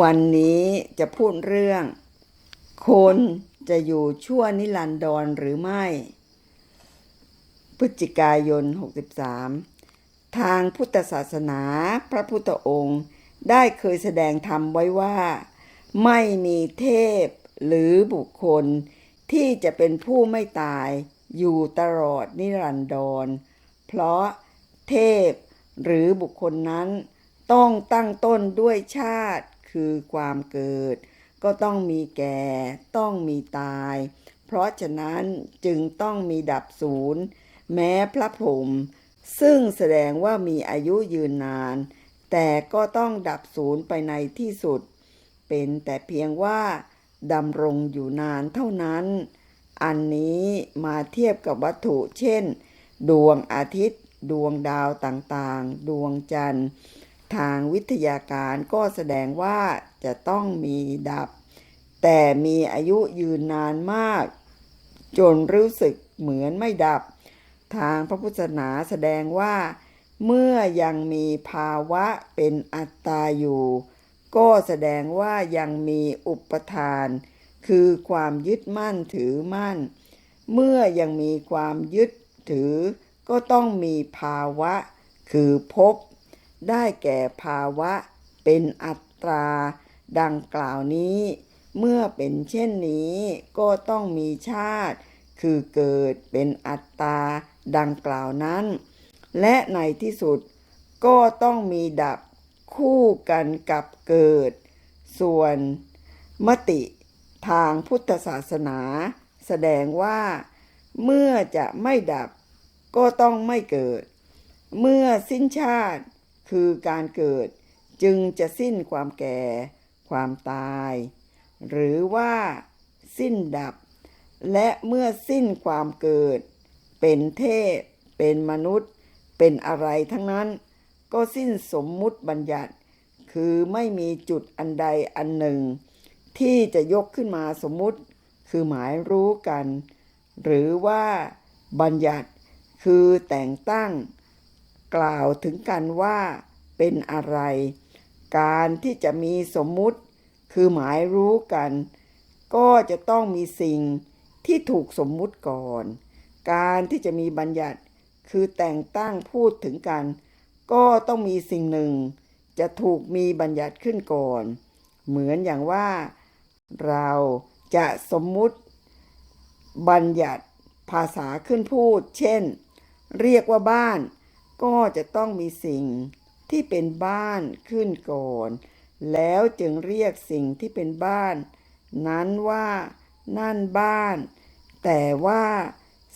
วันนี้จะพูดเรื่อง คนจะอยู่ชั่วนิรันดรหรือไม่ พฤศจิกายน 63 ทางพุทธศาสนาพระพุทธองค์ได้เคยแสดงธรรมไว้ว่า ไม่มีเทพหรือบุคคลที่จะเป็นผู้ไม่ตายอยู่ตลอดนิรันดร เพราะเทพหรือบุคคลนั้นต้องตั้งต้นด้วยชาติ คือความเกิด ก็ต้องมีแก่ ต้องมีตาย เพราะฉะนั้นจึงต้องมีดับศูนย์แม้พระพรหมซึ่งแสดงว่ามีอายุยืนนาน แต่ก็ต้องดับศูนย์ไปในที่สุด เป็นแต่เพียงว่าดำรงอยู่นานเท่านั้น อันนี้มาเทียบกับวัตถุ เช่น ดวงอาทิตย์ ดวงดาวต่างๆ ดวงจันทร์ ทางวิทยาการก็แสดงว่าจะต้องมีดับ แต่มีอายุยืนนานมาก จนรู้สึกเหมือนไม่ดับ ทางพระพุทธศาสนาแสดงว่า เมื่อยังมีภาวะเป็นอัตตาอยู่ ก็แสดงว่ายังมีอุปทาน คือความยึดมั่นถือมั่น เมื่อยังมีความยึดถือ ก็ต้องมีภาวะ คือภพ ได้แก่ภาวะเป็นอัตราดังกล่าวนี้ เมื่อเป็นเช่นนี้ก็ต้องมีชาติ คือเกิดเป็นอัตตาดังกล่าวนั้น และในที่สุดก็ต้องมีดับคู่กันกับเกิด ส่วนมติทางพุทธศาสนา แสดงว่า เมื่อจะไม่ดับก็ต้องไม่เกิด เมื่อสิ้นชาติ คือการเกิดจึงจะสิ้นความแก่ ความตาย หรือว่าสิ้นดับ และเมื่อสิ้นความเกิด เป็นเทพ เป็นมนุษย์ เป็นอะไรทั้งนั้น ก็สิ้นสมมุติบัญญัติ คือไม่มีจุดอันใดอันหนึ่ง ที่จะยกขึ้นมาสมมุติ คือหมายรู้กัน หรือว่าบัญญัติ คือแต่งตั้ง กล่าวถึงกันว่าเป็นอะไร การที่จะมีสมมุติคือหมายรู้กัน ก็จะต้องมีสิ่งที่ถูกสมมุติก่อน การที่จะมีบัญญัติคือแต่งตั้งพูดถึงกัน ก็ต้องมีสิ่งหนึ่ง จะถูกมีบัญญัติขึ้นก่อน เหมือนอย่างว่า เราจะสมมุติ บัญญัติภาษาขึ้นพูด เช่น เรียกว่าบ้าน ก็จะต้องมีสิ่งที่เป็นบ้านขึ้นก่อน แล้วจึงเรียกสิ่งที่เป็นบ้าน นั้นว่านั่นบ้าน แต่ว่า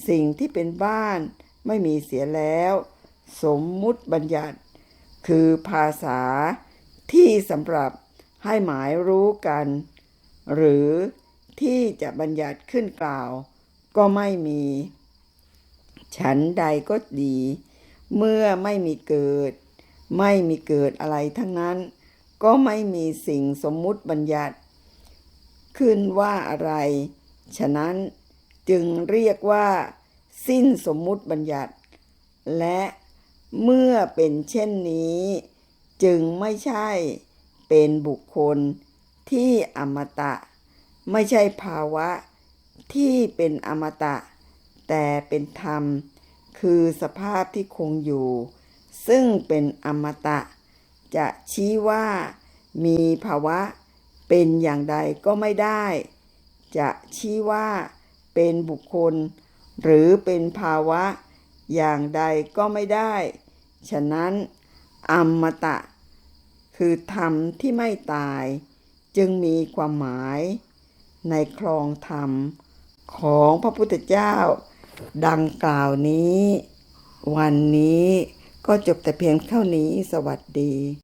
สิ่งที่เป็นบ้านไม่มีเสียแล้ว สมมุติบัญญัติ คือภาษาที่สำหรับให้หมายรู้กัน หรือที่จะบัญญัติขึ้นกล่าว ก็ไม่มี ฉันใดก็ดี เมื่อไม่มีเกิด ไม่มีเกิดอะไรทั้งนั้น ก็ไม่มีสิ่งสมมุติบัญญัติ ขึ้นว่าอะไร ฉะนั้นจึงเรียกว่า สิ้นสมมุติบัญญัติ และเมื่อเป็นเช่นนี้ จึงไม่ใช่เป็นบุคคลที่อมตะ ไม่ใช่ภาวะที่เป็นอมตะ แต่เป็นธรรม คือสภาพที่คงอยู่ ซึ่งเป็นอมตะ จะชี้ว่ามีภาวะเป็นอย่างใดก็ไม่ได้ จะชี้ว่าเป็นบุคคล หรือเป็นภาวะอย่างใดก็ไม่ได้ ฉะนั้นอมตะ คือธรรมที่ไม่ตาย จึงมีความหมาย ในครองธรรมของพระพุทธเจ้า ดังกล่าวนี้ วันนี้ก็จบแต่เพียงเท่านี้สวัสดี